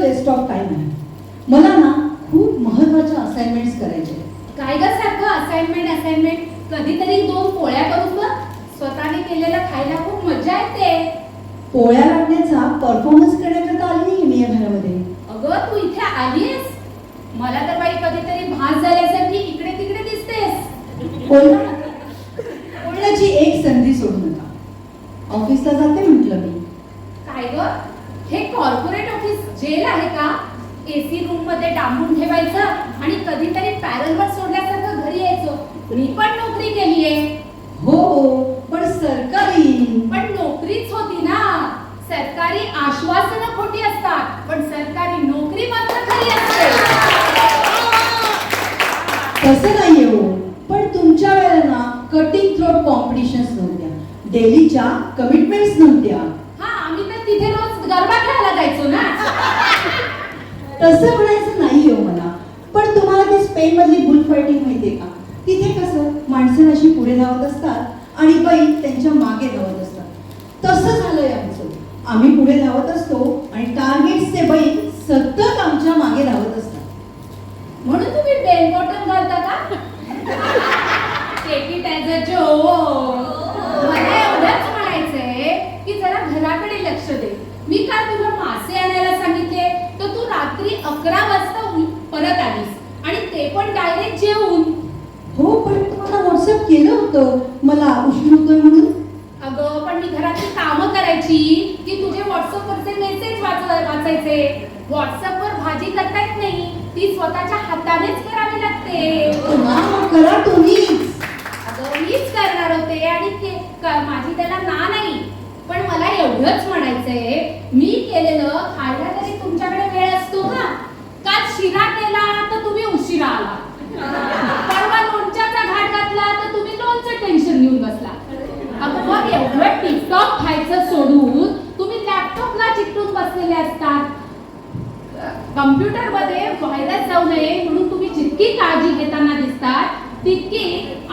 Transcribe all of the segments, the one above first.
Waste of time आहे. मला ना खूप महत्त्वाच्या असाइनमेंट्स करायचे. काय ग सारखं असाइनमेंट असाइनमेंट कधीतरी दोन पोळ्या करून बघ. स्वतःने केलेलं खायला खूप मजा येते. पोळ्या लाटण्याचा परफॉर्मन्स करण्याकरता आली नाही मी या घरामध्ये. अगं तू इथे आलीस मला तर बाई कधीतरी भास झाल्यासारखी इकडे तिकडे दिसतेस. बोल बोलण्याची एक संधी सोडू नका. ऑफिसला जाते म्हटलं मी. काय ग? हे कॉर्पोरेट ऑफिस जेल आहे का? एसी रूममध्ये डांबून ठेवायचं आणि कधीतरी पॅरलवर सोडल्यासारखं घरी यायचो. मी पण नोकरी केलीये. हो हो पण सरकारी. पण नोकरीच होती ना. सरकारी आश्वासनं खोटी असतात पण सरकारी नोकरी मात्र खरी असते. तसं नाहीये हो. पण तुमच्या वेळेला ना कटिंग थ्रोट कॉम्पिटिशन्स नव्हत्या डेलीच्या कमिटमेंट्स नव्हत्या. हा आम्ही तर तिथे रोज गरबा खेळायला जायचो ना. तसं म्हणायचं नाहीये हो मला. पण तुम्हाला ती स्पेन मधली बुल फायटिंग माहितीये का? तिथे कसं माणसं अशी पुढे धावत असतात आणि बैल त्यांच्या मागे धावत असतात. तसं झालंय आमचं. आम्ही पुढे धावत असतो आणि टार्गेटचे बैल सतत आमच्या मागे धावत असतात. म्हणून तुम्ही बेल बॉटम घालता का? मला एवढंच म्हणायचंय की जरा घराकडे लक्ष दे. मी काल तुला मासे आणायला सांगितले तर तू रात्री अकरा वाजता परत आलीस. आणि ते पण डायरेक्ट जेवून. हो पण तुम्हाला व्हॉट्सअप केलं होतं. मला उशीर होतोय म्हणून. अगं पण मी घरातली कामं करायची. की तुझे व्हॉट्सअपवरचे मेसेज वाच वाचायचे. व्हॉट्सअपवर भाजी करता येत नाही. ती स्वतःच्या हातानेच करावी लागते. करा तुम्हीच. अगं मीच करणार होते. आणि ते माझी त्याला ना नाही. पण मला एवढंच म्हणायचंय मी केलेलं खायला तरी तुमच्याकडे वेळ असतो ना काल शिरा केला तर तुम्ही उशिरा आला. परवा लोणच्याचा घाट घातला तर तुम्ही लोणचं टेन्शन घेऊन बसला. अगं मग एवढं टिकटॉक खायचं सोडून तुम्ही लॅपटॉपला चिकटून बसलेले असतात. कम्प्युटरमध्ये व्हायरस जाऊ नये म्हणून तुम्ही जितकी काळजी घेताना दिसतात तितकी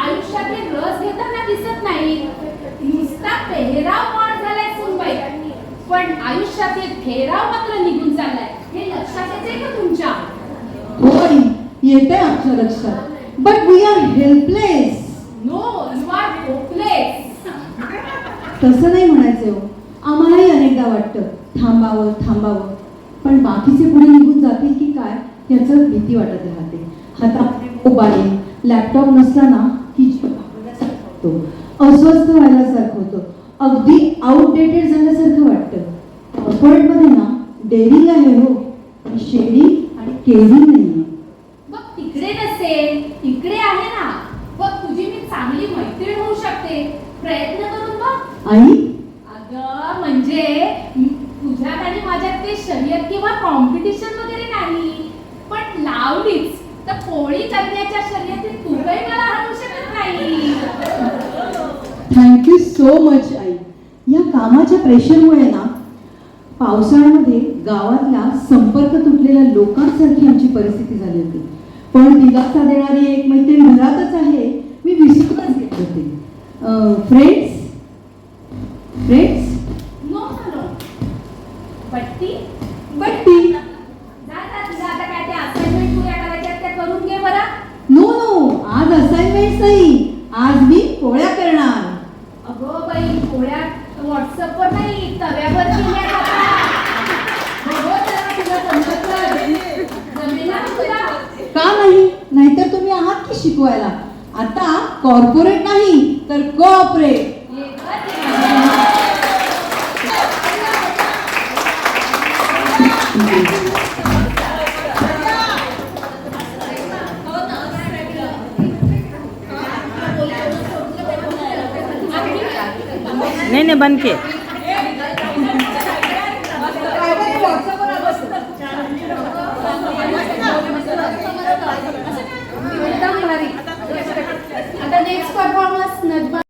आयुष्यातील रस घेताना दिसत नाही. नुसता पेहराव पण आयुष्यातील ठेराव मात्र निघून चाललाय. हे लक्षात येते का तुमच्या? हो आई येते आमच्या लक्षात. But we are helpless no you are hopeless तसं नाही म्हणायचं हो. आम्हालाही अनेकदा वाटतं थांबावं थांबावं. पण बाकीचे पुढे निघून जातील की काय याचं भीती वाटत राहते. हातात मोबाईल लॅपटॉप नसला ना की अस्वस्थ व्हायलासारखं होतं. अगदी आउटडेटेड झाल्यासारखं वाटतं. कॉर्पोरेटमध्ये ना डेअरिंग आहे हो पण शेडिंग आणि केअरिंग नाही बघ तिकडे नसेल इकडे आहे ना. बघ तुझी मी चांगली मैत्रीण होऊ शकते. प्रयत्न करून बघ. आई? अगं म्हणजे तुझ्यात आणि माझ्यात ते शर्यत किंवा कॉम्पिटिशन वगैरे नाही. पण लावलीच तर पोळी करण्याच्या शर्यतीत तू काही मला हरवू शकत नाही. थँक्यू सो मच आई. कामाच्या प्रेशरमुळे ना पावसाळ्यामध्ये गावातल्या संपर्क तुटलेल्या लोकांसारखी आमची परिस्थिती झाली होती. पण दिलासा देणारी एक मैत्रीण घरातच आहे मी विसरूनच घेत होते. फ्रेंड्स फ्रेंड्स नो नो बट्टी? बट्टी? नो नो आज असाइनमेंट नाही. आज मी पोळ्या करणार. अगं बाई पोळ्या व्हॉट्सअपवर नाही तव्यावर केल्या? का नाही? नाहीतर तुम्ही आहात की शिकवायला? आता कॉर्पोरेट नाही तर कोऑपरेट ये गं ते. नाही नाही बनके